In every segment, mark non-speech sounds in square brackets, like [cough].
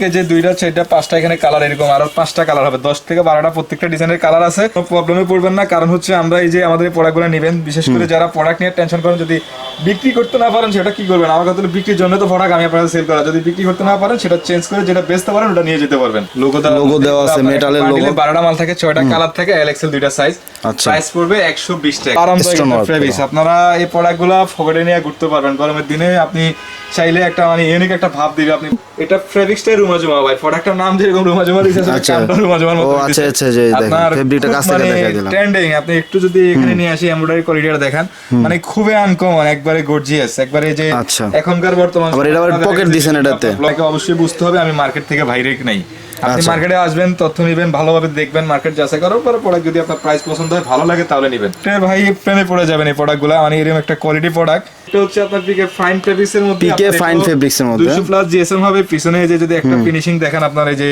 ঠিক যে দুইটা ছয়টা পাঁচটা এখানে কালার এরকম আরও পাঁচটা কালার হবে। দশ থেকে বারোটা প্রত্যেকটা ডিজাইনের কালার আছে প্রবলেমে পড়বেন না। কারণ হচ্ছে আমরা এই যে আমাদের প্রোডাক্টগুলো নেবেন বিশেষ করে যারা প্রোডাক্ট নিয়ে টেনশন করেন যদি বিক্রি করতে না পারেন সেটা কি করবেন? আমার কথা বিক্রির জন্য তো প্রোডাক্ট আমি আপনাদের সেল করা যদি বিক্রি করতে না পারেন সেটা চেঞ্জ করে যেটা বেচতে পারেন ওটা নিয়ে যেতে পারবেন। লোগো Logo দেওয়া আছে, metal-এর logo। বারোটা মাল থাকে ছয়টা কালার থাকে এল এক্সেল দুইটা সাইজ আচ্ছা। প্রাইস পড়বে একশো বিশ টাকা। আরামদায়ক। আপনারা এই প্রোডাক্টগুলো ফকেটে নিয়ে ঘুরতে পারবেন। গরমের দিনে আপনি চাইলে একটা মানে ইউনিক একটা ভাব দিবে। আপনি এটা ফেব্রিক্সটাই রুমা জমা ভাই। প্রোডাক্টটার নাম যেরকম রুমা জমা দিয়েছে। রুমা জমার মতো আচ্ছা, আচ্ছা, যে দেখেন, fabricটা কাছ থেকে মানে দেখাই দিলাম। trending, আপনি একটু যদি এখানে নিয়ে আসি এমব্রয়ডারি কোয়ালিটিটা দেখান। মানে খুবই আনকমন একবারে গর্জিয়াস একবারে যে আচ্ছা। এখনকার বর্তমান আবার এটা আবার pocket দিছেন এটাতে। আপনাকে অবশ্যই বুঝতে হবে আমি মার্কেট থেকে বাইরে নেই আপনি আচ্ছা। মার্কেটে আসবেন তথ্য নেবেন ভালোভাবে দেখবেন মার্কেট যাচাই করার পরে প্রোডাক্ট যদি আপনার প্রাইস পছন্দ হয় ভালো লাগে তাহলে নেবেন এটা ভাই প্রেমে পড়ে যাবেন এই প্রোডাক্টগুলো মানে এরকম একটা কোয়ালিটি প্রোডাক্ট এটা হচ্ছে আপনার পিকে ফাইন ফেব্রিক্স এর মধ্যে PK fine fabrics এর মধ্যে। 200 প্লাস জিএসএম হবে পিছনে এই যে যদি একটা ফিনিশিং দেখেন আপনার এই যে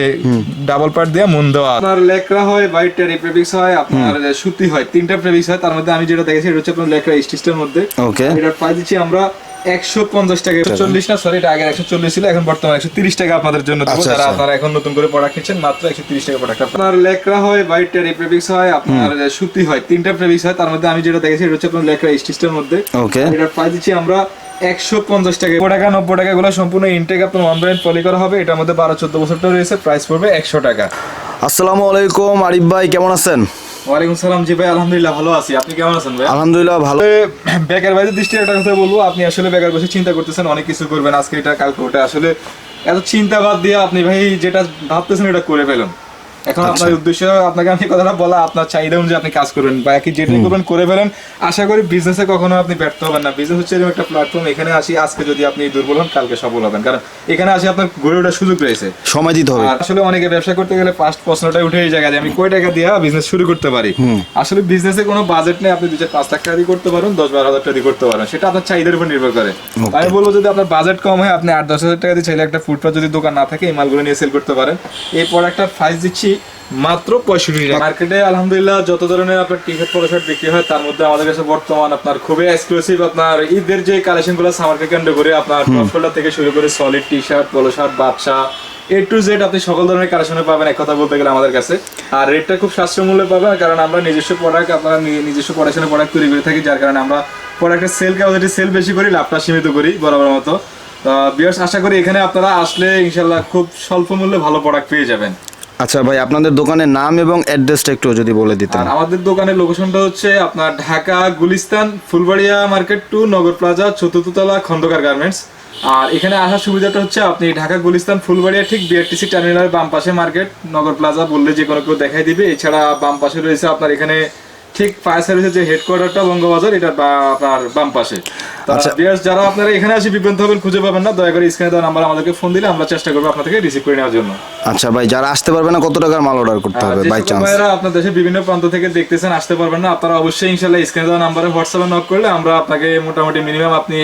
ডাবল পার্ট দেয়া মুন দেওয়া আপনার লেকরা হয় হোয়াইট টেরি ফেব্রিক্স হয় আপনার সুতি হয় তিনটা ফেব্রিক্স হয় তার মধ্যে আমি যেটা দেখেছি এটা হচ্ছে আপনার লেকরা স্টিচের মধ্যে Okay. এটার প্রাইস দিচ্ছি আমরা একশো পঞ্চাশ টাকা। চল্লিশ না সরি এটা আগে একশো চল্লিশ ছিল এখন বর্তমানে একশো তিরিশ টাকা আপনাদের জন্য আচ্ছা, যারা আচ্ছা। আপনারা এখন নতুন করে প্রোডাক্ট নিচ্ছেন মাত্র একশো তিরিশ টাকা প্রোডাক্ট আপনার লেকরা হয় টেরি হয় আপনার সুতি হয় তিনটা ফেব্রিক্স হয় তার মধ্যে আমি যেটা দেখেছি এটা হচ্ছে আপনার লেকরা স্টিচের মধ্যে। ওকে এটার দিচ্ছি আমরা একশো পঞ্চাশ টাকা। নব্বই টাকা নব্বই টাকা গুলো সম্পূর্ণ ইনটেক আপনার ব্র্যান্ড পলি করা হবে এটার মধ্যে বারো চোদ্দ বছরটা রয়েছে প্রাইস পড়বে একশো টাকা। আসসালামু আলাইকুম আরিফ ভাই কেমন আছেন? ওয়ালাইকুম সালাম জি ভাই আলহামদুলিল্লাহ ভালো আছি। আপনি কেমন আছেন ভাই? আলহামদুলিল্লাহ ভালো। বেকার বাইরের দৃষ্টি একটা কথা বলব আপনি আসলে বেকার বসে চিন্তা করতেছেন অনেক কিছু করবেন। আজকে এটা কালকে ওটা আসলে এত চিন্তা বাদ দিয়ে আপনি ভাই যেটা ভাবতেছেন এটা করে ফেলুন। এখন আচ্ছা। আপনার উদ্দেশ্য আপনাকে আমি কথাটা বলা আপনার চাহিদা অনুযায়ী আপনি কাজ করবেন বা কি যেটা করবেন করে ফেলেন। আশা করি বিজনেসে কখনো আপনি ব্যর্থ হবেন না। বিজনেস হচ্ছে এরকম একটা প্ল্যাটফর্ম এখানে আসি আজকে যদি আপনি দুর্বল হন কালকে সফল হবেন। কারণ এখানে আসি আপনার গড়ে ওঠার সুযোগ রয়েছে। সময় দিতে হবে। আসলে অনেকে ব্যবসা করতে গেলে ফার্স্ট প্রশ্নটাই উঠে এই জায়গায় আমি কয় টাকা দিয়ে বিজনেস শুরু করতে পারি? আসলে বিজনেসে কোনো বাজেট নেই আপনি দুই চার পাঁচ লাখ টাকা দিয়ে করতে পারেন দশ বারো হাজার টাকা দিয়ে করতে পারেন। সেটা আপনার চাহিদার উপর নির্ভর করে। আমি বলব যদি আপনার বাজেট কম হয় আপনি আট দশ হাজার টাকা দিয়ে চাইলে একটা ফুটপাথ যদি দোকান না থাকে এই মালগুলো নিয়ে সেল করতে পারেন। এই প্রোডাক্টটার প্রাইস দিচ্ছি মাত্র পঁয়ষট্টি টাকা। মার্কেটে আলহামদুলিল্লাহ যত ধরনের আপনার টি শার্ট পলো শার্ট বিক্রি হয় তার মধ্যে আমাদের কাছে বর্তমান আপনার খুবই এক্সক্লুসিভ আপনার ঈদের যে কালেকশনগুলো সামারকে কেন্দ্র করে আপনার টপ থেকে শুরু করে solid T shirt polo shirt বাচ্চা এ টু জেড আপনি সকল ধরনের কালেকশনে পাবেন এক কথা বলতে গেলে আমাদের কাছে। আর রেটটা খুব সাশ্রয় মূল্যে পাবেন কারণ আমরা নিজস্ব প্রোডাক্ট আপনারা নিজস্ব প্রোডাকশনের প্রোডাক্ট তৈরি করে থাকি যার কারণে আমরা প্রোডাক্টের সেল ক্যাপাসিটি সেল বেশি করি লাভটা সীমিত করি বরাবর মতো। বিয়ার্স আশা করি এখানে আপনারা আসলে ইনশাল্লাহ খুব স্বল্প মূল্যে ভালো প্রোডাক্ট পেয়ে যাবেন। আচ্ছা ভাই, আপনাদের দোকানের নাম এবং অ্যাড্রেসটা একটু যদি বলে দিতেন। আমাদের দোকানের লোকেশনটা হচ্ছে আপনার Dhaka Gulistan, Fulbaria market two, Nagar plaza চতুর্থতলা Khandakar garments. আর এখানে আসার সুবিধাটা হচ্ছে আপনি ঢাকা গুলিস্তান, ফুলবাড়িয়া ঠিক বিআরটিসি টার্মিনালের বাম পাশে মার্কেট, নগর প্লাজা বললে যে কোনো কেউ দেখাই দিবে। এছাড়া বাম পাশে রয়েছে আপনার এখানে ঠিক ফায়ার সার্ভিসের যে হেডকোয়ার্টারটা বঙ্গবাজার, এটা আপনার বাম পাশে। আচ্ছা। যারা আপনারা এখানে আসে বিভ্রান্ত হবেন খুঁজে পাবেন না। দয়া করে স্ক্রিনে দেওয়া নাম্বার আমাদেরকে ফোন দিলে আমরা চেষ্টা করব রিসিভ করে নেওয়ার জন্য। আচ্ছা ভাই যারা আসতে পারবে না কত টাকার মাল অর্ডার করতে হবে বাই চান্স ভাইয়েরা আপনার দেশের বিভিন্ন প্রান্ত থেকে দেখতেছেন আসতে পারবেন না আপনারা অবশ্যই ইনশাল্লাহ স্ক্রিনে দেওয়া নাম্বারে হোয়াটসঅ্যাপে নক করলে আমরা আপনাকে মোটামুটি মিনিমাম আপনি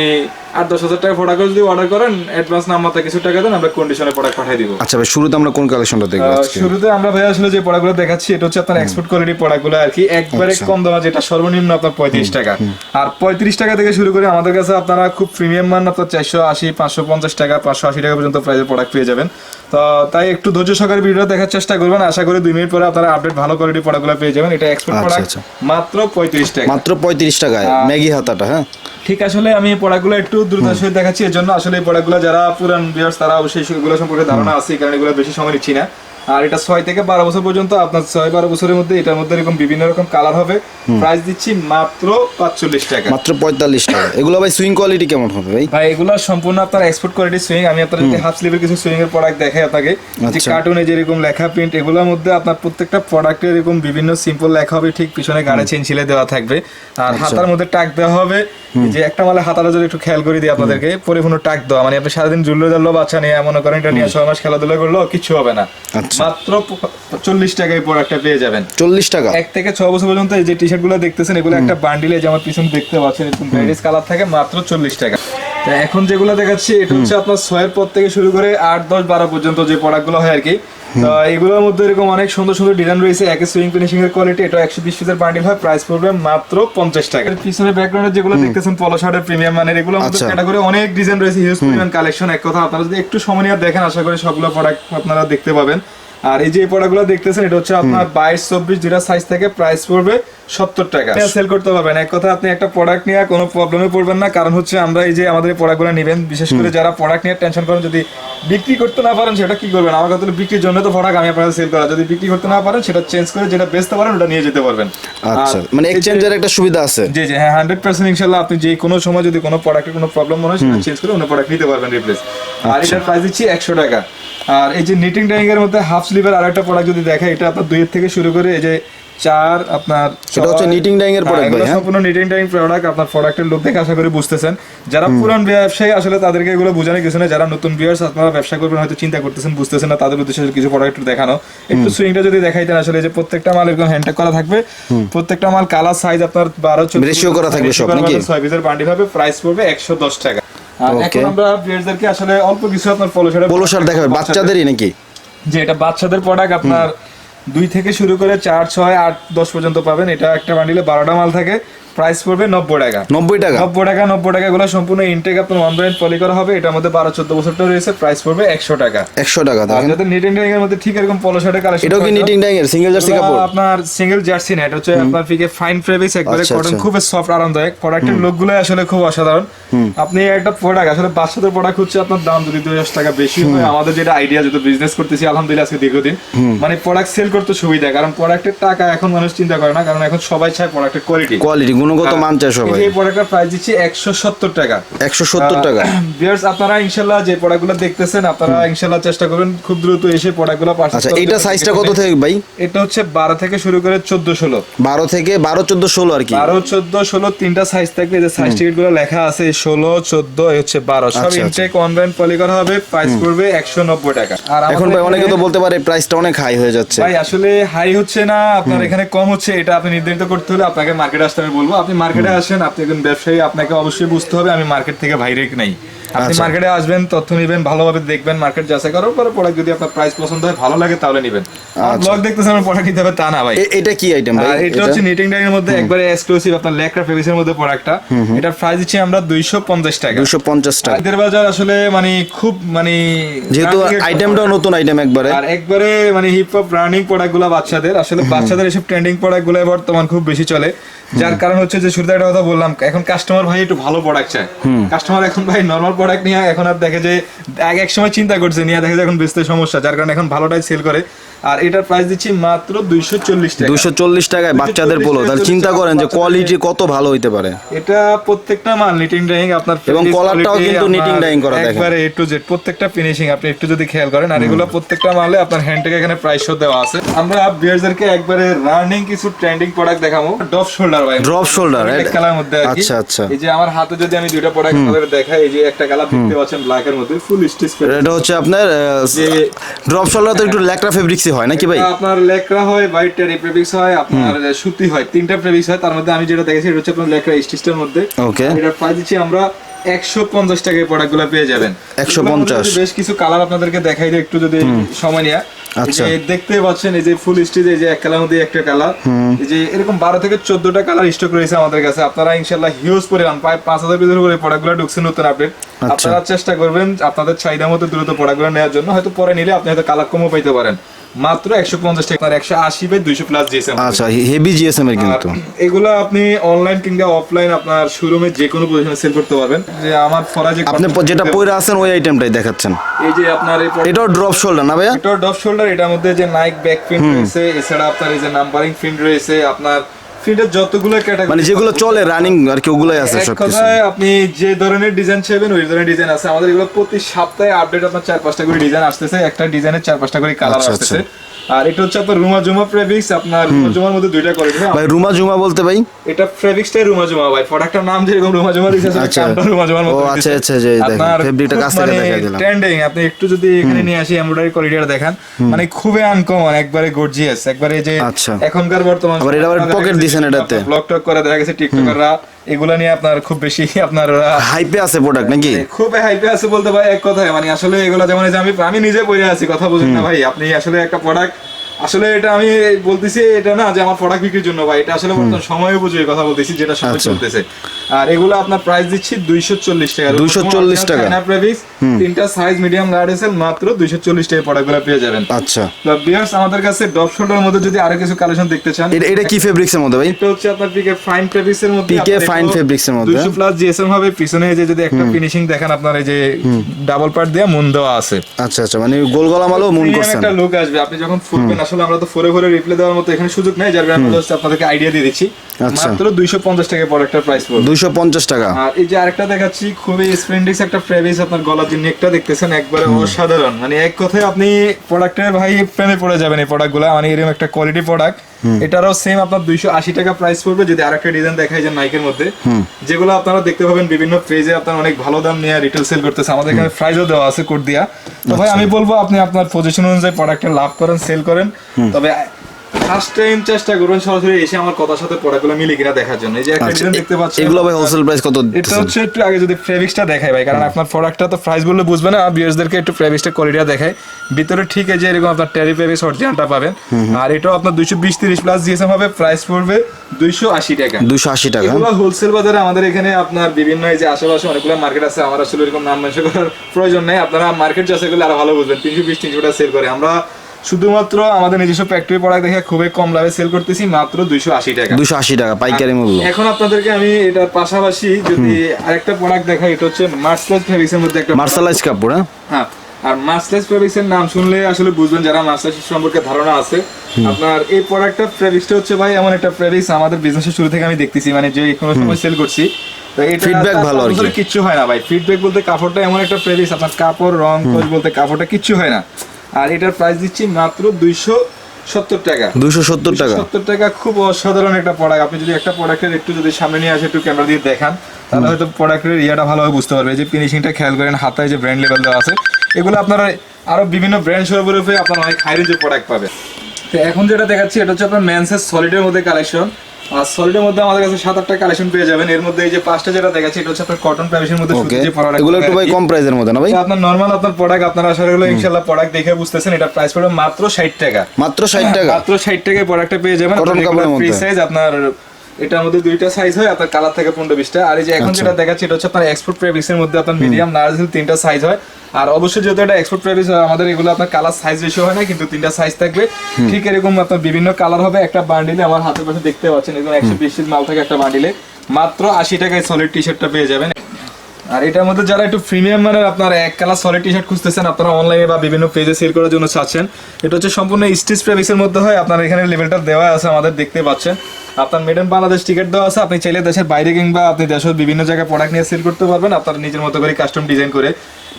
আট দশ হাজার টাকা প্রোডাক্ট যদি অর্ডার করেন অ্যাডভান্স কিছু টাকা দেন আমরা কন্ডিশনে প্রোডাক্ট পাঠিয়ে দিব। আচ্ছা ভাই শুরুতে আমরা কোন কালেকশনটা দেখব শুরুতে আমরা ভাই আসলে যে প্রোডাক্টগুলো দেখাচ্ছি এটা হচ্ছে আপনার এক্সপোর্ট কোয়ালিটি প্রোডাক্টগুলো আর কি। একবারে আচ্ছা। কম দামে যেটা সর্বনিম্ন আপনার পঁয়ত্রিশ টাকা। আর পঁয়ত্রিশ টাকা থেকে শুরু করে আমাদের কাছে আপনারা খুব প্রিমিয়াম মান আপনার চারশো আশি পাঁচশো পঞ্চাশ টাকা পাঁচশো আশি টাকা পর্যন্ত প্রাইসের প্রোডাক্ট পেয়ে যাবেন। তো তাই একটু ধৈর্য সহকারে ভিডিও দেখার চেষ্টা করবেন। আশা করি দুই মিনিট পরে আপনারা আপডেট ভালো কোয়ালিটি প্রোডাক্টগুলো পেয়ে যাবেন। এটা এক্সপোর্ট আচ্ছা, প্রোডাক্ট আচ্ছা। মাত্র পঁয়ত্রিশ টাকা। মাত্র পঁয়ত্রিশ টাকায় ম্যাগি হাতাটা হ্যাঁ? ঠিক আসলে আমি প্রোডাক্টগুলো একটু দ্রুত সহিত দেখাচ্ছি। এর জন্য আসলে এই প্রোডাক্টগুলো যারা পুরান ভিউয়ার্স তারা অবশ্যই এগুলো সম্পর্কে ধারণা আছে কারণ কারণে এগুলো বেশি সময় নিচ্ছি না। আর এটা ছয় থেকে বারো বছর পর্যন্ত আপনার ছয় বারো বছরের মধ্যে এটার মধ্যে এরকম বিভিন্ন রকম কালার হবে। প্রাইস দিচ্ছি মাত্র পাঁচচল্লিশ টাকা। মাত্র পঁয়তাল্লিশ টাকা। এগুলো ভাই সুইং কোয়ালিটি কেমন হবে ভাই? ভাই এগুলো সম্পূর্ণ আপনার এক্সপোর্ট কোয়ালিটি সুইং আমি আপনার যদি হাফ স্লিভের কিছু সুইং এর প্রোডাক্ট দেখাই আপনাকে। যে আচ্ছা। কার্টুনে যেরকম লেখা প্রিন্ট এগুলোর মধ্যে আপনার প্রত্যেকটা প্রোডাক্টে এরকম বিভিন্ন সিম্পল লেখা হবে। ঠিক পিছনে গাড়ে চেন ছিলে দেওয়া থাকবে। আর আচ্ছা। হাতার মধ্যে টাক দেওয়া হবে। যে একটা মালে হাতাটা যদি একটু খেয়াল করে দিই আপনাদেরকে পরে পরিপূর্ণ টাক দেওয়া। মানে আপনি সারাদিন জুল্লো জানলো বাচ্চা নিয়ে মনে করেন এটা নিয়ে ছয় মাস খেলাধুলা করল কিছু হবে না। আচ্ছা। মাত্র চল্লিশ টাকায় প্রোডাক্টটা পেয়ে যাবেন। চল্লিশ টাকা। এক থেকে ছ বছর পর্যন্ত এই যে টি শার্টগুলো দেখতেছেন এগুলো একটা বান্ডিলে যেমন পিছনে দেখতে পাচ্ছেন এরকম ভ্যারিয়াস কালার থাকে মাত্র চল্লিশ টাকা। এখন যেগুলো দেখাচ্ছি এটা হচ্ছে আপনার ছয়ের পর থেকে শুরু করে আট দশ বারো পর্যন্ত যে প্রোডাক্টগুলো হয় আর কি এগুলোর মধ্যে এরকম অনেক সুন্দর সুন্দর ডিজাইন রয়েছে একে সুইং ফিনিশিং এর কোয়ালিটি এটা একশো বিশ পিসের বান্ডিল হয় প্রাইস পড়বে মাত্র পঞ্চাশ টাকা। পিছনে ব্যাকগ্রাউন্ডে যেগুলো দেখতেছেন পলো শার্টের প্রিমিয়াম মানের এগুলো মধ্যে আচ্ছা। ক্যাটাগরি অনেক ডিজাইন রয়েছে হিউজ পরিমাণ কালেকশন এক কথা আপনারা যদি একটু সময় নিয়ে দেখেন আশা করি সবগুলো প্রোডাক্ট আপনারা দেখতে পাবেন। আর এই যে প্রোডাক্টগুলো দেখতেছেন এটা হচ্ছে আপনার বাইশ চব্বিশ যেটা সাইজ থেকে প্রাইস পড়বে সত্তর টাকা। সেল করতে পারবেন। এক কথা আপনি একটা প্রোডাক্ট নিয়ে কোনো প্রবলেমে পড়বেন না। কারণ হচ্ছে আমরা এই যে আমাদের এই প্রোডাক্টগুলো নেবেন বিশেষ করে যারা প্রোডাক্ট নিয়ে টেনশন করেন যদি বিক্রি করতে না পারেন সেটা কি করবেন? আমার কথা বিক্রির জন্য তো প্রোডাক্ট আমি আপনাদের সেল করা। যদি বিক্রি করতে না পারেন সেটা চেঞ্জ করে যেটা বেচতে পারেন ওটা নিয়ে যেতে পারবেন। আচ্ছা মানে এক্সচেঞ্জের একটা সুবিধা আছে। জি জি হ্যাঁ হান্ড্রেড পার্সেন্ট ইনশাল্লাহ আপনি যে কোনো সময় যদি কোনো প্রোডাক্টের কোনো প্রবলেম মনে হয় সেটা চেঞ্জ করে অন্য প্রোডাক্ট নিতে পারবেন রিপ্লেস আর এটার প্রাইস দিচ্ছি একশো টাকা। আর এই যে নিটিং ডাইং এর মধ্যে হাফ স্লিভের আরেকটা প্রোডাক্ট যদি দেখে এটা আপনার দুইয়ের থেকে শুরু করে এই যে চার আপনার এটা হচ্ছে knitting dyeing এর হ্যাঁ, product এগুলো ভাই, হ্যাঁ? সম্পূর্ণ নিটিং ডাইং প্রোডাক্ট আপনার প্রোডাক্টের লোক দেখে আশা করি বুঝতেছেন। যারা পুরান ব্যবসায়ী আসলে তাদেরকে এগুলো বোঝানো কিছু না যারা নতুন বিয়ার্স আপনারা ব্যবসা করবেন হয়তো চিন্তা করতেছেন বুঝতেছেন না তাদের উদ্দেশ্যে কিছু প্রোডাক্ট দেখানো। একটু সুইংটা যদি দেখাই দেখাইতেন আসলে যে প্রত্যেকটা মাল এরকম হ্যান্ডটেক করা থাকবে। প্রত্যেকটা মাল কালার সাইজ আপনার বারো চোদ্দ Ratio করা থাকবে সব, নাকি? ছয় পিসের বান্ডিল হবে প্রাইস পড়বে একশো দশ টাকা। আর. এখন আমরা বিয়ার্সদেরকে আসলে অল্প কিছু আপনার পলো শার্ট পোলো শার্ট দেখাবে বাচ্চাদেরই নাকি? যে এটা বাচ্চাদের প্রোডাক্ট আপনার দুই থেকে শুরু করে চার ছয় আট দশ পর্যন্ত পাবেন। এটা একটা বান্ডিলে বারোটা মাল থাকে। প্রাইস পড়বে নব্বই টাকা। নব্বই টাকা। নব্বই টাকা নব্বই টাকা গুলো সম্পূর্ণ ইনটেক আপনার ব্র্যান্ড পলি করা হবে। এটার মধ্যে বারো চোদ্দ বছরটা রয়েছে প্রাইস পড়বে একশো টাকা। একশো টাকা এর মধ্যে ঠিক এরকম পলো শার্টের কালেকশন এটাও কি নিটিং ডাইং এর? সিঙ্গেল জার্সি কাপড়? আপনার সিঙ্গেল জার্সি না এটা হচ্ছে আপনার ফিকে ফাইন ফেব্রিক্স একবারে কটন। খুব সফট আরামদায়ক। প্রোডাক্টের আসলে খুব অসাধারণ। আপনি একটা প্রোডাক্ট আসলে বাচ্চাদের প্রোডাক্ট হচ্ছে আপনার দাম যদি দুই হাজার টাকা বেশি হয় আমাদের যেটা আইডিয়া যেহেতু বিজনেস করতেছি আলহামদুলিল্লাহ আজকে দীর্ঘদিন। মানে প্রোডাক্ট সেল করতে সুবিধা কারণ প্রোডাক্টের টাকা এখন মানুষ চিন্তা করে না কারণ এখন সবাই চায় প্রোডাক্টের কোয়ালিটি কোয়ালিটি গুণগত মান চায় সবাই। এই প্রোডাক্টের প্রাইস দিচ্ছি একশো সত্তর টাকা। একশো সত্তর টাকা। [clears throat] ভিউয়ার্স আপনারা ইনশাল্লাহ যে প্রোডাক্টগুলো দেখতেছেন আপনারা ইনশাল্লাহ চেষ্টা করবেন খুব দ্রুত এসে প্রোডাক্টগুলো পারচেজ আচ্ছা এইটা সাইজটা কত থেকে ভাই? এটা হচ্ছে বারো থেকে শুরু করে চোদ্দ ষোলো বারো থেকে বারো চোদ্দ ষোলো আর কি? বারো চোদ্দ ষোলো তিনটা সাইজ থাকবে। যে সাইজ টিকিটগুলো লেখা আছে ষোলো চোদ্দ এই হচ্ছে বারো। সব। ইনটেক অনলাইন পলি করা হবে প্রাইস পড়বে একশো নব্বই টাকা। আর এখন ভাই অনেকে তো বলতে পারে প্রাইসটা অনেক হাই হয়ে যাচ্ছে। ভাই আসলে হাই হচ্ছে না আপনার এখানে কম হচ্ছে এটা আপনি নির্ধারিত করতে হলে আপনাকে মার্কেট আসতে আমি বলব। আপনি মার্কেটে আসেন আপনি একজন ব্যবসায়ী আপনাকে অবশ্যই বুঝতে হবে আমি মার্কেট থেকে বাইরে নাই। আপনি আচ্ছা। মার্কেটে আসবেন তথ্য নেবেন ভালোভাবে দেখবেন মার্কেট যাচাই করার পরে প্রোডাক্ট যদি আপনার প্রাইস পছন্দ হয় ভালো লাগে তাহলে নেবেন। আচ্ছা। ব্লগ দেখতেছেন আমার প্রোডাক্ট নিতে হবে তা না ভাই। এটা কি আইটেম ভাই? এটা হচ্ছে নিটিং ডাইং এর মধ্যে একবারে এক্সক্লুসিভ আপনার লেকরা ফেব্রিক্সের মধ্যে প্রোডাক্টটা এটা প্রাইস দিচ্ছি আমরা 250 টাকা। দুশো পঞ্চাশ টাকা। ঈদের বাজার আসলে মানে খুব মানে যেহেতু আইটেমটাও নতুন আইটেম একবারে। আর একবারে মানে হিপ হপ রানিং প্রোডাক্টগুলো বাচ্চাদের। আসলে বাচ্চাদের এসব ট্রেন্ডিং প্রোডাক্টগুলো বর্তমান খুব বেশি চলে। যার কারণ হচ্ছে যে শুরুতে একটা কথা বললাম এখন কাস্টমার ভাই একটু ভালো প্রোডাক্ট চায়। কাস্টমার এখন ভাই নর্মাল প্রোডাক্ট নিয়ে এখন আর দেখে যে এক এক সময় চিন্তা করছে, নিয়ে দেখে যে এখন বেচতে সমস্যা, যার কারণে এখন ভালোটাই সেল করে। আর এটার প্রাইস দিচ্ছি মাত্র দুইশো চল্লিশ টাকা। দুশো চল্লিশ টাকায় বাচ্চাদের পোলো। তাহলে চিন্তা করেন যে কোয়ালিটি কত ভালো হইতে পারে। এটা প্রত্যেকটা মাল নিটিং ডাইং আপনার এবং কলারটাও কিন্তু knitting dyeing করা দেখেন। একবারে এ টু জেড প্রত্যেকটা ফিনিশিং আপনি একটু যদি খেয়াল করেন আর এগুলো প্রত্যেকটা মালে আপনার হ্যান্ড থেকে এখানে প্রাইস দেওয়া আছে। আমরা বিয়ারদেরকে একবারে রানিং কিছু ট্রেন্ডিং প্রোডাক্ট দেখাবো। ড্রপ শোল্ডার ভাই। Shoulder, এক কালার মধ্যে। আচ্ছা, আচ্ছা। এই যে আমার হাতে যদি আমি দুইটা প্রোডাক্ট আপনাদের দেখাই এই যে একটা কালার দেখতে পাচ্ছেন ব্ল্যাক এর মধ্যে ফুল স্টিচ এটা হচ্ছে আপনার যে- ড্রপ শোল্ডার তো একটু ল্যাকড়া ফেব্রিক্সই হয় নাকি ভাই? আপনার লেকরা হয় হোয়াইট টেরি প্রেবিক্স হয় আপনার সুতি হয় তিনটা প্রেবিক্স হয় তার মধ্যে আমি যেটা দেখেছি এটা হচ্ছে আপনার লেকরা স্টিচটার মধ্যে। ওকে এটা প্রাইস দিচ্ছি আমরা একশো পঞ্চাশ টাকায় প্রোডাক্টগুলা পেয়ে যাবেন। একশো পঞ্চাশ। বেশ কিছু কালার আপনাদেরকে দেখাই দিই একটু যদি সময় নিয়ে। আচ্ছা। দেখতে পাচ্ছেন এই যে ফুল এই যে এক কালার মধ্যে একটা কালার এই যে এরকম বারো থেকে চোদ্দটা কালার স্টক রয়েছে আমাদের কাছে। আপনারা ইনশাল্লাহ হিউজ পরিমাণ প্রায় পাঁচ হাজার প্রোডাক্টগুলো ঢুকছে নতুন আপডেট আচ্ছা। আপনারা চেষ্টা করবেন আপনাদের চাহিদা মতো দ্রুত নেওয়ার জন্য। হয়তো পরে নিলে আপনি হয়তো কালার কমও পাইতে পারেন। মাত্র একশো পঞ্চাশ টাকা একশো আশি বাই দুইশো প্লাস জিএসএম আচ্ছা হেভি জিএসএম এর কিন্তু। এগুলো আপনি অনলাইন কিংবা অফলাইন আপনার শোরুমে যে কোনো পজিশনে সেল করতে পারবেন। যে আমার ফরাজে আপনি যেটা পরে আছেন ওই আইটেমটাই দেখাচ্ছেন। এই যে আপনার এটাও ড্রপ শোল্ডার না ভাইয়া? এটা ডপ শোল্ডার এটার মধ্যে যে নাইক ব্যাক প্রিন্ট রয়েছে এছাড়া আপনার এই যে নাম্বারিং প্রিন্ট রয়েছে আপনার যতগুলো ক্যাটাগরি মানে যেগুলো চলে রানিং আর কি ওগুলাই আছে সব কিছু আপনি যে ধরনের ডিজাইন চাইবেন ওই ধরনের ডিজাইন আছে। আমাদের এগুলো প্রতি সপ্তাহে আপডেট আপনার চার পাঁচটা করে ডিজাইন আসতেছে। একটা ডিজাইনের চার পাঁচটা করে কালার আচ্ছা, আসতেছে। আর এটা হচ্ছে আপনার রুমা জুমা প্রেভিক্স আপনার রুমা জুমার মধ্যে দুইটা কোয়ালিটি ভাই রুমা জুমা বলতে ভাই এটা ফেব্রিক্সটাই রুমা জুমা ভাই প্রোডাক্টের নাম যেরকম রুমা জুমা দিয়েছে আচ্ছা। রুমা জুমার মতো আচ্ছা, আচ্ছা, যে দেখেন, ফেব্রিকটা কাছ থেকে দেখাই দিলাম। ট্রেন্ডিং আপনি একটু যদি এখানে নিয়ে আসি এমব্রয়ডারি কোয়ালিটিটা দেখান মানে খুবই আনকমন একবারে গর্জিয়াস একবারে যে আচ্ছা। এখনকার বর্তমান আবার এটা আবার pocket দিছেন এটাতে। ব্লগ টক করে দেখা গেছে টিকটকাররা এগুলা নিয়ে আপনার খুব বেশি [laughs] আপনার হাইপে আছে প্রোডাক্ট নাকি? খুব হাইপে আছে বলতে ভাই এক কথায়। মানে আসলে এগুলা যেমন আমি আমি নিজে পড়ে আছি কথা বুঝুন না ভাই। আপনি আসলে একটা প্রোডাক্ট আসলে এটা আমি বলতেছি এটা না যে আমার প্রোডাক্ট বিক্রির জন্য ভাই এটা আসলে বর্তমান সময় উপযোগী কথা বলতেছি যেটা সময় আচ্ছা। চলতেছে। আর এগুলো আপনার প্রাইস দিচ্ছি দুইশো চল্লিশ টাকা। 240 টাকা। প্রেভিক্স তিনটা সাইজ মিডিয়াম লার্জ এসেল মাত্র দুইশো চল্লিশ টাকা প্রোডাক্টগুলো পেয়ে যাবেন। আচ্ছা। বিয়ার্স আমাদের কাছে ডপ শোল্ডার মধ্যে যদি আরও কিছু কালেকশন দেখতে চান এটা কি ফেব্রিক্সের মধ্যে ভাই? এটা হচ্ছে আপনার পিকে ফাইন ফেব্রিক্স এর মধ্যে। PK fine fabrics এর মধ্যে। 200 প্লাস জিএসএম হবে পিছনে এই যে যদি একটা ফিনিশিং দেখেন আপনার এই যে ডাবল পার্ট দেয়া মুন দেওয়া আছে। আচ্ছা আচ্ছা মানে গোল গলা মালও মুন করছেন। একটা লুক আসবে। আপনি যখন ফুলবেন আসলে আমরা তো ফোরে ফোরে রিপ্লে দেওয়ার মতো এখানে সুযোগ নাই যার কারণে জাস্ট আপনাদেরকে আইডিয়া দিয়ে দিচ্ছি। আচ্ছা। মাত্র 250 টাকা প্রোডাক্টের প্রাইস পড়বে। দুইশো পঞ্চাশ টাকা। আর এই যে আরেকটা দেখাচ্ছি খুবই স্প্লেন্ডিক্স একটা ফ্রেভিস আপনার গলার যে নেকটা দেখতেছেন একবারে অসাধারণ। মানে এক কথায় আপনি প্রোডাক্টের ভাই প্রেমে পড়ে যাবেন এই প্রোডাক্টগুলো মানে এরকম একটা কোয়ালিটি প্রোডাক্ট এটারও সেম আপনার দুইশো আশি টাকা প্রাইস পড়বে যদি আরেকটা ডিজাইন দেখাই যে নাইকের মধ্যে। যেগুলো আপনারা দেখতে পাবেন বিভিন্ন পেজে আপনার অনেক ভালো দাম নিয়ে রিটেল সেল করতেছে। আমাদের এখানে প্রাইজও দেওয়া আছে কোড দিয়া। তো ভাই আমি বলব আপনি আপনার পজিশন অনুযায়ী প্রোডাক্টে লাভ করেন সেল করেন। তবে ফার্স্ট টাইম চেষ্টা করবেন সরাসরি এসে আমার কথার সাথে প্রোডাক্টগুলো মিলে কিনা দেখার জন্য। এই যে একটা আচ্ছা ডিজাইন দেখতে পাচ্ছেন। এগুলো ভাই হোলসেল প্রাইস কত এটা হচ্ছে একটু আগে যদি ফেব্রিক্সটা দেখাই ভাই কারণ আপনার প্রোডাক্টটা তো প্রাইস বললে বুঝবে না বিয়ার্সদেরকে একটু ফেব্রিক্সটা কোয়ালিটিটা দেখায় ভিতরে ঠিক আছে এরকম আপনার ট্যারি ফেব্রিক্স অরিজিনালটা পাবেন। আর এটাও আপনার দুইশো বিশ তিরিশ প্লাস জিএসএম হবে প্রাইস পড়বে দুইশো আশি টাকা। দুশো আশি টাকা। এগুলো হোলসেল বাজারে আমাদের এখানে আপনার বিভিন্ন এই যে আশেপাশে অনেকগুলো মার্কেট আছে আমার আসলে এরকম নাম মেনশন করার প্রয়োজন নেই। আপনারা মার্কেট চাষে গুলো আরও ভালো বুঝবেন। তিনশো বিশ তিনশো টাকা সেল করে। আমরা শুধুমাত্র আমাদের নিজস্ব ফ্যাক্টরি প্রোডাক্ট দেখে খুবই কম লাভে সেল করতেছি মাত্র দুইশো আশি টাকা। দুশো আশি টাকা পাইকারি মূল্য। এখন আপনাদেরকে আমি এটার পাশাপাশি যদি আরেকটা প্রোডাক্ট দেখাই এটা হচ্ছে মার্সলেস ফেব্রিক্সের মধ্যে একটা মার্শালাইজ কাপড় হ্যাঁ? হ্যাঁ আর মার্সলেস ফেব্রিক্স এর নাম শুনলে আসলে বুঝবেন যারা মার্সলেস সম্পর্কে ধারণা আছে। আপনার এই প্রোডাক্টটা ফেব্রিক্সটা হচ্ছে ভাই এমন একটা ফেব্রিক্স আমাদের বিজনেসের শুরু থেকে আমি দেখতেছি মানে যে কোনো সময় সেল করছি। তো এটা ভালো আর কি। হয় না ভাই। ফিডব্যাক বলতে কাপড়টা এমন একটা ফেব্রিক্স আপনার কাপড় রং বলতে কাপড়টা কিচ্ছু হয় না। আর এটার প্রাইস দিচ্ছি মাত্র দুইশো সত্তর টাকা। দুইশো সত্তর টাকা। সত্তর টাকা খুব অসাধারণ একটা প্রোডাক্ট আপনি যদি একটা প্রোডাক্টের একটু যদি সামনে নিয়ে আসে একটু ক্যামেরা দিয়ে দেখান তাহলে হয়তো প্রোডাক্টের ইয়েটা ভালোভাবে বুঝতে পারবে। যে ফিনিশিংটা খেয়াল করেন হাতায় যে ব্র্যান্ড লেভেল দেওয়া আছে এগুলো আপনারা আরও বিভিন্ন ব্র্যান্ড শোরুমে রূপে আপনারা অনেক হাই রেঞ্জের প্রোডাক্ট পাবেন। তো এখন যেটা দেখাচ্ছি এটা হচ্ছে আপনার ম্যানসের সলিডের মধ্যে কালেকশন আর সলিডের মধ্যে আমাদের কাছে সাত আটটা কালেকশন পেয়ে যাবেন। এর মধ্যে এই যে পাঁচটা যেটা দেখাচ্ছি এটা হচ্ছে আপনার কটন প্যাভিসের মধ্যে সুতি যে product এগুলো একটু ভাই কম প্রাইসের মধ্যে না ভাই? আপনার নরমাল আপনার প্রোডাক্ট আপনারা আসলে হলো ইনশাআল্লাহ প্রোডাক্ট দেখে বুঝতেছেন এটা প্রাইস পড়বে মাত্র ষাট টাকা। মাত্র ষাট টাকা? মাত্র 60 টাকায় প্রোডাক্টটা পেয়ে যাবেন। কটন কাপড়ের মধ্যে। সাইজ আপনার এটার মধ্যে দুইটা সাইজ হয় আপনার কালার থেকে পনেরো বিশটা। আর এই যে এখন আচ্ছা। যেটা দেখাচ্ছি এটা হচ্ছে আপনার এক্সপোর্ট ফেব্রিক্স এর মধ্যে আপনার মিডিয়াম লার্জ তিনটা সাইজ হয়। আর অবশ্যই যেহেতু এটা এক্সপোর্ট আমাদের এগুলো আপনার কালার সাইজ বেশি হয় না কিন্তু তিনটা সাইজ থাকবে। ঠিক এরকম আপনার বিভিন্ন কালার হবে একটা বান্ডিলে আমার হাতের পাশে দেখতে পাচ্ছেন এরকম একশো বিশ মাল থাকে একটা বান্ডিলে মাত্র আশি টাকায় সলিড টি শার্টটা পেয়ে যাবেন। আর এটার মধ্যে যারা একটু প্রিমিয়াম মানের আপনার এক কালার সলিড টি শার্ট খুঁজতেছেন আপনারা অনলাইনে বা বিভিন্ন পেজে সেল করার জন্য চাচ্ছেন। এটা হচ্ছে সম্পূর্ণ স্টিচ প্রেভিক্সের মধ্যে হয় আপনার এখানে লেভেলটা দেওয়া আছে আমাদের দেখতে পাচ্ছেন। আপনার মেড ইন বাংলাদেশ টিকিট দেওয়া আছে আপনি চাইলে দেশের বাইরে কিংবা আপনি দেশের বিভিন্ন জায়গায় প্রোডাক্ট নিয়ে সেল করতে পারবেন। আপনার নিজের মতো করে কাস্টম ডিজাইন করে।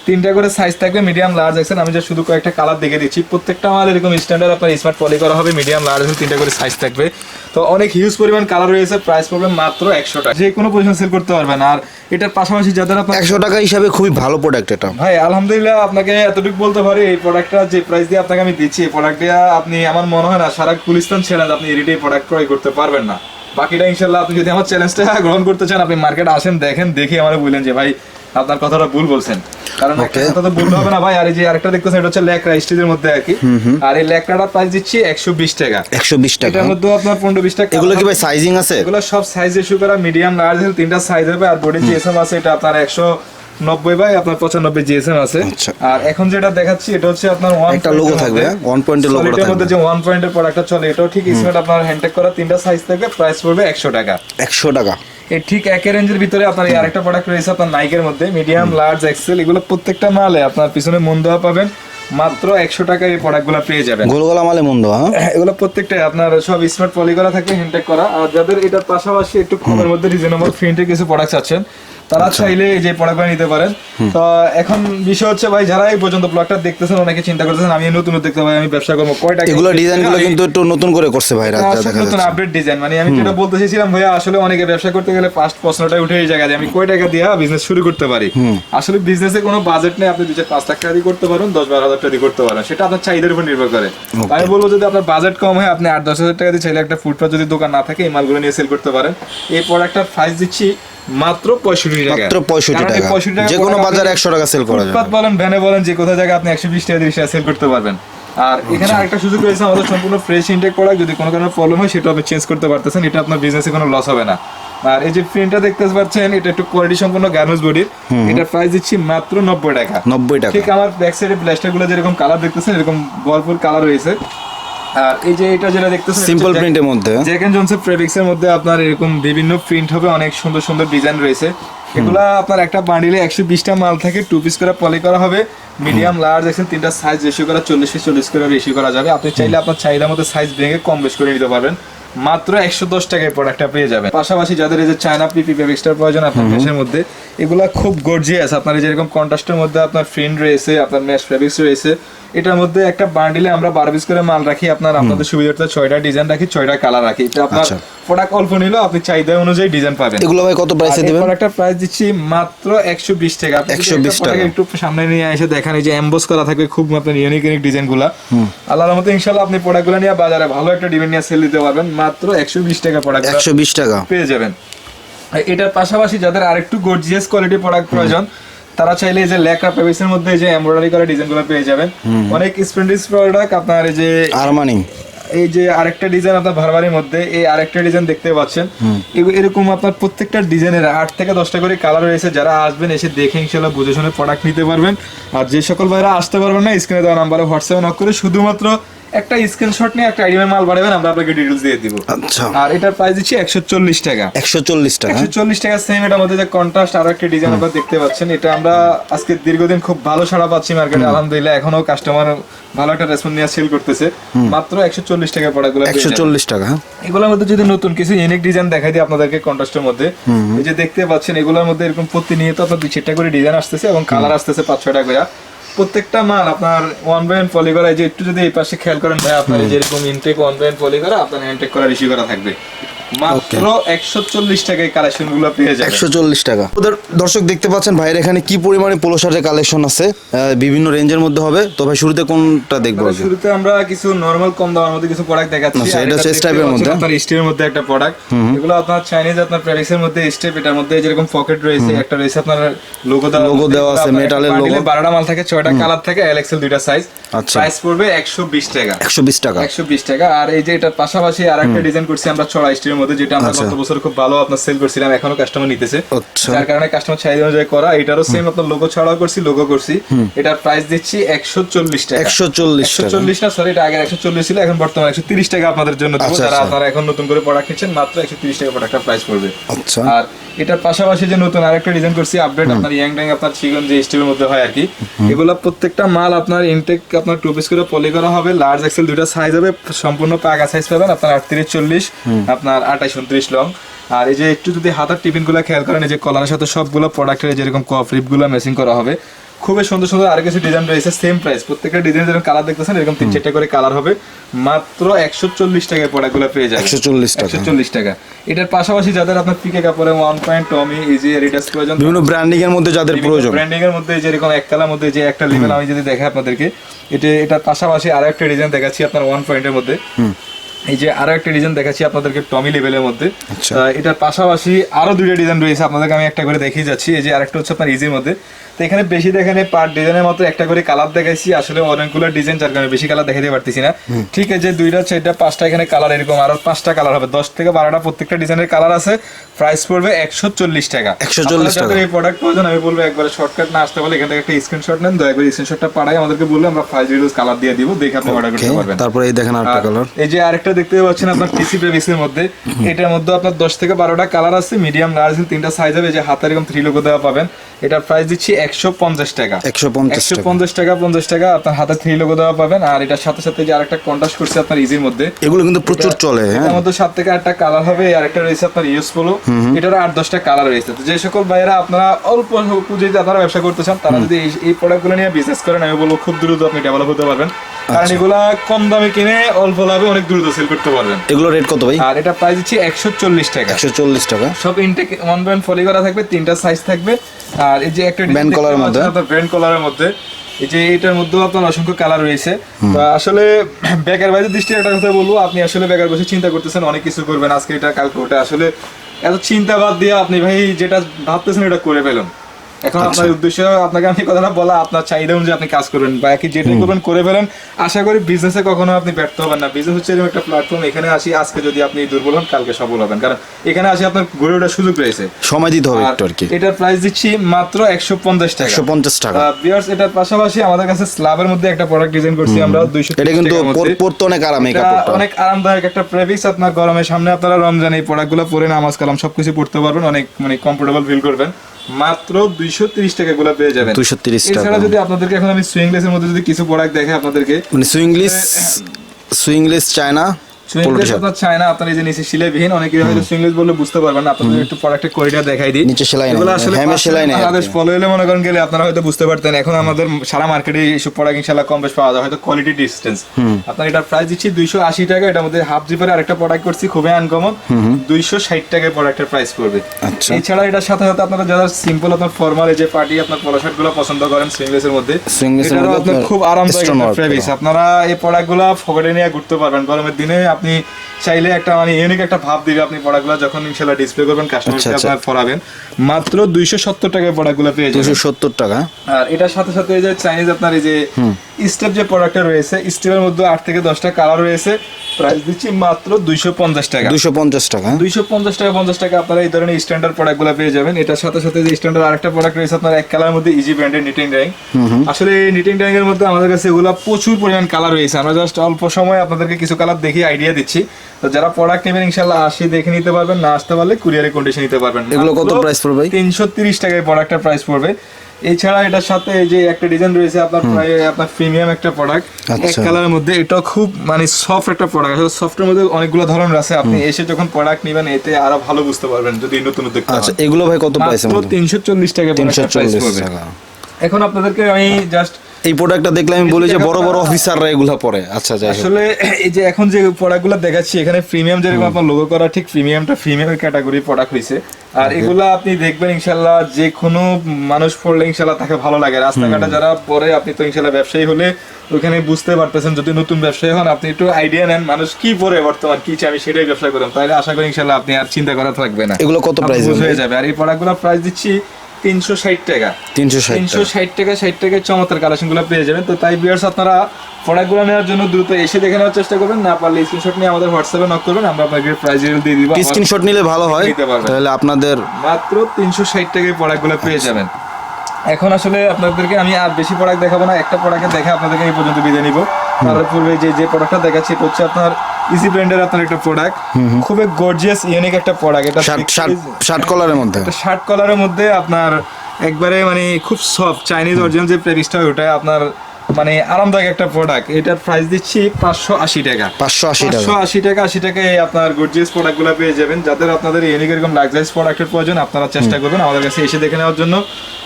তিনটা করে সাইজ থাকবে মিডিয়াম লার্জ এক্সেল আমি যে শুধু কয়েকটা কালার দেখে দিচ্ছি। প্রত্যেকটা মাল এরকম স্ট্যান্ডার্ড আপনার স্মার্ট পলি করা হবে মিডিয়াম লার্জ তিনটা করে সাইজ থাকবে। তো অনেক হিউজ পরিমাণ কালার রয়েছে প্রাইস পড়বে মাত্র একশো টাকা। যে কোনো পজিশন সেল করতে পারবেন। আর এটার পাশাপাশি যাদের আপনার একশো টাকা হিসাবে খুবই ভালো প্রোডাক্ট এটা। ভাই আলহামদুলিল্লাহ আপনাকে এতটুকু বলতে পারি এই প্রোডাক্টটা যে প্রাইস দিয়ে আপনাকে আমি দিচ্ছি এই প্রোডাক্টটা আপনি আমার মনে হয় না সারা গুলিস্তান চ্যালেঞ্জ আপনি এডিটে প্রোডাক্ট ক্রয় করতে পারবেন। না। বাকিটা ইনশাল্লাহ আপনি যদি আমার চ্যালেঞ্জটা গ্রহণ করতে চান আপনি মার্কেট আসেন দেখেন দেখে আমার বললেন যে ভাই আপনার কথাটা ভুল বলছেন। কারণ একটা কথা তো ভুল হবে না ভাই। আর এই যে আরেকটা দেখতেছেন এটা হচ্ছে ল্যাকড়া স্টিজের মধ্যে আর কি। আর এই ল্যাকড়াটার প্রাইস দিচ্ছি একশো বিশ টাকা। একশো বিশ টাকা। এটার মধ্যে আপনার পনেরো বিশ টাকা এগুলো কি ভাই সাইজিং আছে? এগুলো সব সাইজ ইস্যু করা মিডিয়াম লার্জ তিনটা সাইজ হবে। আর বডি জিএসএম আছে এটা আপনার একশো নব্বই বাই আপনার পঁচানব্বই জিএসএম আছে। আচ্ছা। আর এখন যেটা দেখাচ্ছি এটা হচ্ছে আপনার ওয়ান একটা logo থাকবে, হ্যাঁ? One point এর মধ্যে যে ওয়ান পয়েন্টের প্রোডাক্টটা চলে এটাও ঠিক স্মার্ট আপনার হ্যান্ডটেক করা তিনটা সাইজ থাকবে প্রাইস পড়বে একশো টাকা। একশো টাকা। এই ঠিক একই রেঞ্জের ভিতরে আপনার এই আরেকটা প্রোডাক্ট রয়েছে আপনার নাইকের মধ্যে মিডিয়াম লার্জ এক্সেল এগুলো প্রত্যেকটা মালে আপনার পিছনে মন দেওয়া পাবেন। মাত্র একশো টাকায় এই প্রোডাক্টগুলো পেয়ে যাবেন। গোল গলা মালে মন্দ হ্যাঁ? এগুলো প্রত্যেকটাই আপনার সব স্মার্ট পলি করা থাকবে হ্যান্ডটেক করা। আর যাদের এটার পাশাপাশি একটু কমের মধ্যে রিজনেবল প্রিন্টের কিছু প্রোডাক্ট আছেন তারা চাইলে এই যে প্রোডাক্টগুলো নিতে পারেন। তো এখন বিষয় হচ্ছে ভাই যারা এই পর্যন্ত ব্লগটা দেখতেছেন অনেকে চিন্তা করতেছেন আমি নতুন দেখতে ভাই আমি ব্যবসা করব। কয়টা এগুলো ডিজাইনগুলো কিন্তু একটু নতুন করে করছে দেখা নতুন আপডেট ডিজাইন মানে আমি যেটা বলতে চাইছিলাম ভাইয়া আসলে অনেকে ব্যবসা করতে গেলে ফার্স্ট প্রশ্নটা উঠে এই জায়গা যে আমি কয় টাকা দিয়ে বিজনেস শুরু করতে পারি? আসলে বিজনেসে কোনো বাজেট নেই আপনি দুই চার পাঁচ লাখ টাকা দিয়ে করতে পারেন দশ বারো হাজার টাকা দিয়ে করতে পারেন। সেটা আপনার চাহিদার উপর নির্ভর করে। আমি বলব যদি আপনার বাজেট কম হয় আপনি আট দশ হাজার টাকা দিয়ে চাইলে একটা ফুটপাথ যদি দোকান না থাকে এই মালগুলো নিয়ে সেল করতে পারেন। এই প্রোডাক্টটার প্রাইস দিচ্ছি মাত্র পঁয়ষট্টি টাকা। মাত্র পঁয়ষট্টি টাকা। যে কোনো বাজারে একশো টাকা সেল করা যাবে। বলেন ভ্যানে বলেন যে কোথাও জায়গায় আপনি একশো বিশ টাকা তিরিশ টাকা সেল করতে পারবেন। আর এখানে আরেকটা সুযোগ রয়েছে আমাদের সম্পূর্ণ ফ্রেশ ইনটেক প্রোডাক্ট যদি কোনো কারণে প্রবলেম হয় সেটা আপনি চেঞ্জ করতে পারতেছেন এটা আপনার বিজনেসে কোনো লস হবে না। আর এই যে প্রিন্টটা দেখতে পাচ্ছেন এটা একটু কোয়ালিটি সম্পন্ন গার্মেন্টস বডির এটার প্রাইস দিচ্ছি মাত্র নব্বই টাকা। নব্বই টাকা। ঠিক আমার ব্যাক সাইডে প্লাস্টারগুলো যেরকম কালার দেখতেছেন এরকম ভরপুর কালার রয়েছে। এই যে এটা যেটা দেখতেছেন সিম্পল প্রিন্টের মধ্যে। জ্যাক এন্ড জনসের ফেব্রিক্সের মধ্যে আপনার এরকম বিভিন্ন প্রিন্ট হবে অনেক সুন্দর সুন্দর ডিজাইন রয়েছে। এগুলা আপনার একটা বান্ডিলে একশো বিশটা মাল থাকে টু পিস করে পলি করা হবে। মিডিয়াম লার্জ দেখছেন তিনটা সাইজ রেশিও করা চল্লিশ চল্লিশ করে রেশিও করা যাবে। আপনি চাইলে আপনার চাহিদা মতো সাইজ ভেঙে কম বেশ করে নিতে পারবেন। মাত্র একশো দশ টাকায় প্রোডাক্টটা পেয়ে যাবেন। পাশাপাশি যাদের এই যে চায়না পিপি ফেব্রিক্সটার প্রয়োজন আপনার ফেসের মধ্যে এগুলা খুব গর্জিয়াস আপনার যেরকম কন্ট্রাস্টের মধ্যে আপনার ফ্রিন্ট রয়েছে আপনার ম্যাশ ফেব্রিক্স রয়েছে এটার মধ্যে একটা বান্ডিলে আমরা বারো পিস করে মাল রাখি আপনার আপনাদের সুবিধার্থে ছয়টা ডিজাইন রাখি ছয়টা কালার রাখি। এটা আপনার আচ্ছা। প্রোডাক্ট অল্প নিলেও আপনি চাহিদা অনুযায়ী ডিজাইন পাবেন। এগুলো ভাই কত প্রাইসে দেবেন? একটা প্রাইস দিচ্ছি মাত্র একশো বিশ টাকা। আপনি যদি 120 টাকা। একটু সামনে নিয়ে এসে দেখান এই যে এমবোস করা থাকবে খুব আপনার ইউনিক ইউনিক ডিজাইনগুলা। আল্লাহর মতো ইনশাল্লাহ আপনি প্রোডাক্টগুলো নিয়ে বাজারে ভালো একটা ডিমান্ড নিয়ে সেল দিতে পারবেন। মাত্র একশো বিশ টাকা প্রোডাক্ট একশো বিশ টাকা। পেয়ে যাবেন। এটার পাশাপাশি যাদের আরেকটু গর্জিয়াস কোয়ালিটি প্রোডাক্ট প্রয়োজন তারা চাইলে এই যে লেকরা পেবিসের মধ্যে এই যে এমব্রয়ডারি করা ডিজাইনগুলো পেয়ে যাবেন। অনেক স্প্লেন্ডিস প্রোডাক্ট আপনার এই যে আরমানি। এই যে আরেকটা ডিজাইন আপনার ভারবারির মধ্যে এই আরেকটা ডিজাইন দেখতে পাচ্ছেন। এরকম আপনার প্রত্যেকটা ডিজাইনের আট থেকে দশটা করে কালার রয়েছে। যারা আসবেন এসে দেখে ইনশাল্লাহ বুঝে শুনে প্রোডাক্ট নিতে পারবেন। আর যে সকল ভাইরা আসতে পারবেন না স্ক্রিনে দেওয়া নাম্বারে হোয়াটসঅ্যাপে নক করে শুধুমাত্র একটা স্ক্রিনশট নিয়ে একটা আইডিয়ার মাল বাড়াবেন আমরা আপনাকে ডিটেলস দিয়ে দিব। আচ্ছা। আর এটার প্রাইস দিচ্ছি একশো চল্লিশ টাকা। একশো চল্লিশ টাকা একশো চল্লিশ টাকা সেম এটার মধ্যে যে কন্ট্রাস্ট আরও একটা ডিজাইন আপনারা দেখতে পাচ্ছেন এটা আমরা আজকে দীর্ঘদিন খুব ভালো সাড়া পাচ্ছি মার্কেটে আলহামদুলিল্লাহ এখনও কাস্টমার ভালো একটা রেসপন্স নিয়ে সেল করতেছে। মাত্র একশো চল্লিশ টাকা প্রোডাক্টগুলো একশো চল্লিশ টাকা হ্যাঁ? এগুলোর মধ্যে যদি নতুন কিছু ইউনিক ডিজাইন দেখাই দিই আপনাদেরকে কন্ট্রাস্টের মধ্যে এই যে দেখতে পাচ্ছেন এগুলোর মধ্যে এরকম প্রতিনিয়ত আপনার দুই চারটা করে ডিজাইন আসতেছে এবং কালার আসতেছে পাঁচ ছয়টা করে। প্রত্যেকটা মাল আপনার ওয়ান বাই পলি করা এই যে একটু যদি এই পাশে খেয়াল করেন ভাই আপনার এই যে এরকম ইনটেক ওয়ান বাই পলি করা আপনার হ্যান্ডটেক করা রিসিভ করা থাকবে। মাত্র একশো চল্লিশ টাকায় কালেকশনগুলো পেয়ে যাবেন। একশো চল্লিশ টাকা। ওদের দর্শক দেখতে পাচ্ছেন ভাইয়ের এখানে কি পরিমাণে পোলো শার্টের কালেকশন আছে? বিভিন্ন রেঞ্জের মধ্যে হবে। তো ভাই শুরুতে কোনটা দেখব মানে শুরুতে আমরা কিছু নরমাল কম দামের মধ্যে কিছু প্রোডাক্ট দেখাচ্ছি। আচ্ছা, এটা হচ্ছে স্টেপের মধ্যে। আপনার স্টেপের মধ্যে একটা প্রোডাক্ট এগুলো আপনার চাইনিজ আপনার প্যারিসের মধ্যে স্টেপ এটার মধ্যে যেরকম পকেট রয়েছে একটা রয়েছে আপনার লোগো দেওয়া Logo দেওয়া আছে, metal-এর logo। বারোটা মাল থাকে ছয়টা কালার থাকে এলএক্সএল দুইটা সাইজ আচ্ছা। প্রাইস পড়বে একশো বিশ টাকা। একশো বিশ টাকা। একশো বিশ টাকা। আর এই যে এটার পাশাপাশি আর একটা ডিজাইন করছি আমরা ছড়া স্টিলের মধ্যে যেটা আমরা আচ্ছা। গত বছর খুব ভালো আপনার সেল করছিলাম এখনও কাস্টমার নিতেছে। আচ্ছা। যার কারণে কাস্টমার চাহিদা অনুযায়ী করা। এটারও সেম আপনার লোগো ছড়াও করছি লোগো করছি। এটার প্রাইস দিচ্ছি একশো চল্লিশ টাকা। একশো চল্লিশ একশো চল্লিশ না সরি এটা আগে একশো চল্লিশ ছিল এখন বর্তমানে একশো তিরিশ টাকা আপনাদের জন্য দেবো। যারা। আপনারা এখন নতুন করে প্রোডাক্ট নিচ্ছেন মাত্র একশো তিরিশ টাকা প্রোডাক্টটা প্রাইস পড়বে। আচ্ছা। আর এটার পাশাপাশি যে নতুন আরেকটা ডিজাইন করছি আপডেট আপনার ইয়াং ট্যাং আপনার চিকন যে স্টিলের মধ্যে হয় আর কি এগুলো প্রত্যেকটা মাল আপনার ইনটেক আপনার টু পিস করে পলি করা হবে। লার্জ এক্সেল দুইটা সাইজ হবে। সম্পূর্ণ পাকা সাইজ পাবেন। আপনার আটত্রিশ চল্লিশ আপনার আঠাশ উনত্রিশ লং আর এই যে একটু যদি হাতার টিফিনগুলো খেয়াল করেন এই যে কলারের সাথে সবগুলো প্রোডাক্টের যেরকম কফ রিপগুলো মেসিং করা হবে। খুবই সুন্দর সুন্দর আর কিছু ডিজাইন রয়েছে সেম প্রাইস প্রত্যেকটা ডিজাইন যেরকম কালার দেখতেছেন এরকম তিন চারটা করে কালার হবে। মাত্র একশো চল্লিশ টাকায় প্রোডাক্টগুলো পেয়ে যাবেন। 140 টাকা। একশো চল্লিশ টাকা। এটার পাশাপাশি যাদের আপনার পিকে কাপড়ে one point Tommy easy Adidas প্রয়োজন বিভিন্ন ব্র্যান্ডিং এর মধ্যে যাদের প্রয়োজন। ব্র্যান্ডিং এর মধ্যে যেরকম একতলার মধ্যে যে একটা লেভেল আমি যদি দেখাই আপনাদেরকে এটা এটার পাশাপাশি আরও একটা ডিজাইন দেখাচ্ছি আপনার ওয়ান পয়েন্টের মধ্যে। এই যে আরও একটা ডিজাইন দেখাচ্ছি আপনাদেরকে টমি লেভেলের মধ্যে। আচ্ছা। এটার পাশাপাশি আরও দুইটা ডিজাইন রয়েছে আপনাদেরকে আমি একটা করে দেখিয়ে যাচ্ছি। এই যে আরেকটা হচ্ছে আপনার ইজির মধ্যে। তো এখানে বেশি দেখানে পার ডিজাইনের মতো একটা করে কালার দেখাইছি। আসলে অনেকগুলো ডিজাইন যার কারণে বেশি কালার দেখাতে পারতেছি না। ঠিক আছে দুইটা চারটা পাঁচটা এখানে কালার এরকম আরও পাঁচটা কালার হবে। দশ থেকে বারোটা প্রত্যেকটা ডিজাইনের কালার আছে। প্রাইস পড়বে একশো চল্লিশ টাকা। 140 আপনারা যাদের এই প্রোডাক্ট প্রয়োজন আমি বলব একবারে শর্টকাট না আসতে পারলে এখান থেকে একটা স্ক্রিনশট নেন দয়া করে স্ক্রিনশটটা পাঠাই আমাদেরকে বললে আমরা ফাইভ জিরোজ কালার দিয়ে দিব দেখে আপনি অর্ডার করতে পারবেন। তারপরে এই দেখেন আরেকটা কালার এই যে আরেকটা দেখতে পাচ্ছেন আপনার টিসি পেভিক্সের মধ্যে এটার মধ্যে আপনার দশ থেকে বারোটা কালার আছে মিডিয়াম লার্জ তিনটা সাইজ হবে এই যে হাতে এরকম থ্রি লোগো দেওয়া পাবেন এটার প্রাইস দিচ্ছি একশো পঞ্চাশ টাকা। একশো পঞ্চাশ একশো টাকা পঞ্চাশ টাকা পঞ্চাশ টাকা আপনার হাতে থ্রি লোগো দেওয়া পাবেন আর এটার সাথে সাথে যে আরেকটা কন্ট্রাস্ট করছে আপনার ইজির মধ্যে এগুলো কিন্তু প্রচুর চলে হ্যাঁ। মধ্যে সাত থেকে আটটা কালার হবে আর একটা রয়েছে আপনার ইউজ পোলো এটার আট দশটা কালার রয়েছে। যে সকল ভাইয়েরা আপনারা অল্প পুঁজিতে আপনারা ব্যবসা করতে চান তারা যদি এই- প্রোডাক্টগুলো নিয়ে বিজনেস করেন আমি বলব খুব দ্রুত আপনি ডেভেলপ হতে পারবেন। কারণ এগুলা কম দামে কিনে অল্প লাভে অনেক দ্রুত সেল করতে পারবেন। এগুলো রেট কত ভাই? আর এটা প্রাইস দিচ্ছি একশো চল্লিশ টাকা। একশো চল্লিশ টাকা। সব ইনটেক ওয়ান ব্যান্ড ফলি করা থাকবে তিনটা সাইজ থাকবে। আর এই যে একটা collar এর মধ্যে? ব্র্যান্ড কলারের মধ্যে এই যে এটার মধ্যেও আপনার অসংখ্য কালার রয়েছে। আসলে [clears throat] বেকার বাইরের দৃষ্টি একটা কথা বলব আপনি আসলে বেকার বসে চিন্তা করতেছেন অনেক কিছু করবেন আজকে এটা কালকে ওটা। আসলে এত চিন্তা বাদ দিয়ে আপনি ভাই যেটা ভাবতেছেন এটা করে ফেলুন। এখন আচ্ছা। আপনার উদ্দেশ্য আপনাকে আমি কথাটা বলা আপনার চাহিদা অনুযায়ী আপনি কাজ করবেন বা কি যেটা করবেন করে ফেলেন। আশা করি বিজনেসে কখনো আপনি ব্যর্থ হবেন না। বিজনেস হচ্ছে এরকম একটা প্ল্যাটফর্ম এখানে আসি আজকে যদি আপনি দুর্বল হন কালকে সফল হবেন। কারণ এখানে আসি আপনার গড়ে ওঠার সুযোগ রয়েছে। সময় দিতে হবে একটু আর কি। এটার প্রাইস দিচ্ছি মাত্র একশো পঞ্চাশ টাকা। একশো পঞ্চাশ টাকা। বিয়ার্স এটার পাশাপাশি আমাদের কাছে স্ল্যাবের মধ্যে একটা প্রোডাক্ট ডিজাইন করছি আমরা দুইশো এটা কিন্তু পরতে অনেক আরাম এই কাপড়টা। অনেক আরামদায়ক একটা প্রেভিক্স আপনার গরমের সামনে আপনারা রমজান এই প্রোডাক্টগুলো পরে নামাজ কালাম সবকিছু পড়তে পারবেন অনেক মানে কমফোর্টেবল ফিল করবেন। মাত্র দুইশো ত্রিশ টাকা গুলা পেয়ে যাবেন 230 টাকা। এছাড়া যদি আপনাদেরকে এখন আমি সুইংলেসের মধ্যে যদি কিছু প্রোডাক্ট দেখে আপনাদেরকে মানে সুইংলিশ সুইংলিশ চায়না সুইংলেস আপনার চায় না আপনার এই যে নিচে সেলাইবিহীন অনেকে হয়তো সুইংলেস বললে বুঝতে পারবেন না আপনাদের একটু প্রোডাক্টের কোয়ালিটি দেখাই দিই। নিচে সেলাই এগুলো আসলে হ্যামে সেলাই নেই বাংলাদেশ ফলো হলে মনে করেন গেলে আপনারা হয়তো বুঝতে পারতেন এখন আমাদের সারা মার্কেটে এইসব প্রোডাক্ট ইনশাল্লাহ কম বেশ পাওয়া যায় হয়তো কোয়ালিটি ডিস্টেন্স আপনার এটার প্রাইস দিচ্ছি দুইশো আশি টাকা এটার মধ্যে হাফ জিপারে আরেকটা প্রোডাক্ট করছি খুবই আনকমন দুইশো ষাট টাকায় প্রোডাক্টের প্রাইস পড়বে। আচ্ছা। এছাড়া এটার সাথে সাথে আপনারা যারা সিম্পল আপনার ফর্মাল যে পার্টি আপনার পলো পছন্দ করেন সুইংলেসের মধ্যে খুব আরামদায়ক। আপনারা এই প্রোডাক্টগুলো নিয়ে ঘুরতে পারবেন গরমের দিনে আপনি চাইলে একটা মানে ইউনিক একটা ভাব দিবে আপনি প্রোডাক্টগুলো যখন ইনশাল্লাহ ডিসপ্লে করবেন কাস্টমারকে আচ্ছা, আচ্ছা। আপনার পরাবেন মাত্র দুইশো সত্তর টাকায় প্রোডাক্টগুলো পেয়ে যাবেন। সত্তর টাকা? আর এটার সাথে সাথে এই যে চাইনিজ আপনার এই যে স্টেপ যে প্রোডাক্টটা রয়েছে স্টেপের মধ্যে আট থেকে দশটা কালার রয়েছে। প্রাইস দিচ্ছি মাত্র দুইশো পঞ্চাশ টাকা। দুশো পঞ্চাশ টাকা? দুইশো পঞ্চাশ টাকা পঞ্চাশ টাকা আপনারা এই ধরনের স্ট্যান্ডার্ড প্রোডাক্টগুলো পেয়ে যাবেন। এটার সাথে সাথে যে স্ট্যান্ডার্ড আরেকটা প্রোডাক্ট রয়েছে আপনার এক কালার মধ্যে ইজি ব্র্যান্ডের নিটিং ড্রাইং আসলে এই নিটিং ড্রাইং এর মধ্যে আমাদের কাছে এগুলো প্রচুর পরিমাণ কালার রয়েছে। আমরা জাস্ট অল্প সময় আপনাদেরকে কিছু কালার দেখি আইডিয়া দিচ্ছি। তো যারা প্রোডাক্ট নেবেন ইনশাল্লাহ আসি দেখে নিতে পারবেন না আসতে পারলে কুরিয়ারে কন্ডিশন নিতে পারবেন এগুলো কত price পড়বে? তিনশো তিরিশ টাকায় প্রোডাক্টের প্রাইস পড়বে। এছাড়া এটার সাথে এই যে একটা ডিজাইন রয়েছে আপনার প্রায় আপনার প্রিমিয়াম একটা প্রোডাক্ট এক আচ্ছা। কালারের মধ্যে এটা খুব মানে সফট একটা প্রোডাক্ট আসলে সফটের মধ্যে অনেকগুলো ধরনের আছে। আপনি এসে যখন প্রোডাক্ট নেবেন এতে আরও ভালো বুঝতে পারবেন যদি নতুন উদ্যোক্তা আচ্ছা এগুলো ভাই কত প্রাইস মাত্র মধ্যে? তিনশো চল্লিশ টাকা তিনশো প্রাইস চল্লিশ পড়বে। টাকা। এখন আপনাদেরকে আমি জাস্ট এই প্রোডাক্টটা দেখলে আমি বলি যে বড় বড় অফিসাররা এগুলা পরে। আচ্ছা যাই আসলে এই যে এখন যে প্রোডাক্টগুলো দেখাচ্ছি এখানে প্রিমিয়াম যেরকম আপনার লোগো করা ঠিক প্রিমিয়ামটা প্রিমিয়ামের ক্যাটাগরি প্রোডাক্ট হয়েছে আর এগুলা আপনি দেখবেন ইনশাল্লাহ যে কোনো মানুষ পড়লে ইনশাল্লাহ তাকে ভালো লাগে। রাস্তাঘাটে যারা পরে আপনি তো ইনশাল্লাহ ব্যবসায়ী হলে ওখানে বুঝতে পারতেছেন যদি নতুন ব্যবসায়ী হন আপনি একটু আইডিয়া নেন মানুষ কি পরে বর্তমান কি চাই আমি সেটাই ব্যবসা করেন। তাহলে আশা করি ইনশাল্লাহ আপনি আর চিন্তা করা থাকবে না। এগুলো কত হবে? হয়ে যাবে। আর এই প্রোডাক্টগুলো প্রাইস দিচ্ছি তিনশো ষাট টাকা। তিনশো তিনশো ষাট টাকা ষাট টাকায় চমৎকার কালেকশনগুলো পেয়ে যাবেন। তো তাই বিয়ার্স আপনারা প্রোডাক্টগুলো নেওয়ার জন্য দ্রুত এসে দেখে নেওয়ার চেষ্টা করবেন। না পারলে স্ক্রিনশট নিয়ে আমাদের হোয়াটসঅ্যাপে নক করবেন। আমরা আপনাকে প্রাইস দিয়ে দিব। স্ক্রিনশট নিলে ভালো হয়। তাহলে আপনাদের মাত্র তিনশো ষাট টাকায় প্রোডাক্টগুলো পেয়ে যাবেন। এখন আসলে আপনাদেরকে আমি আর বেশি প্রোডাক্ট দেখাবো না। একটা প্রোডাক্টে দেখে আপনাদেরকে এই পর্যন্ত বিদায় নিব। তার পূর্বে যে যে প্রোডাক্টটা দেখাচ্ছি এটা হচ্ছে আপনার ইজি ব্র্যান্ডের আপনার একটা প্রোডাক্ট খুবই গর্জিয়াস ইউনিক একটা প্রোডাক্ট এটা শার্ট কলারের মধ্যে? শার্ট কলারের মধ্যে আপনার একবারে মানে খুব সফট চাইনিজ অরিজিনাল যে হয় ওটা আপনার মানে আরামদায়ক একটা প্রোডাক্ট এটার প্রাইস দিচ্ছি পাঁচশো আশি টাকা। পাঁচশো আশি টাকা। আশি টাকা আশি টাকায় আপনার গর্জিয়াস প্রোডাক্টগুলো পেয়ে যাবেন। যাদের আপনাদের ইউনিক এরকম লাক্সারিস প্রোডাক্টের প্রয়োজন আপনারা চেষ্টা করবেন আমাদের কাছে এসে দেখে নেওয়ার জন্য।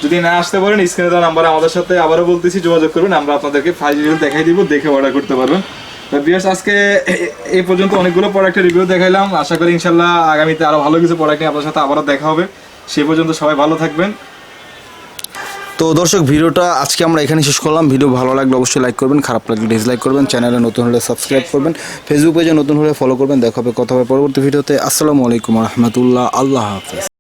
যদি না আসতে পারেন স্ক্রিনে দেওয়া নাম্বারে আমাদের সাথে আবারও বলতেছি যোগাযোগ করবেন। আমরা আপনাদেরকে ফাইল দেখাই দিব দেখে অর্ডার করতে পারবেন। বিয়ার্স আজকে এই পর্যন্ত অনেকগুলো প্রোডাক্টের রিভিউ দেখাইলাম। আশা করি ইনশাল্লাহ আগামীতে আরও ভালো কিছু প্রোডাক্ট নিয়ে আপনার সাথে আবারও দেখা হবে। সে পর্যন্ত সবাই ভালো থাকবেন। তো দর্শক, ভিডিওটা আজকে আমরা এখানে শেষ করলাম। ভিডিও ভালো লাগলে অবশ্যই লাইক করবেন, খারাপ লাগলে ডিসলাইক করবেন চ্যানেলে নতুন হলে সাবস্ক্রাইব করবেন ফেসবুক পেজে নতুন হলে ফলো করবেন। দেখা হবে, কথা হবে পরবর্তী ভিডিওতে। আসসালামু আলাইকুম রহমতুল্লাহ। আল্লাহ হাফেজ।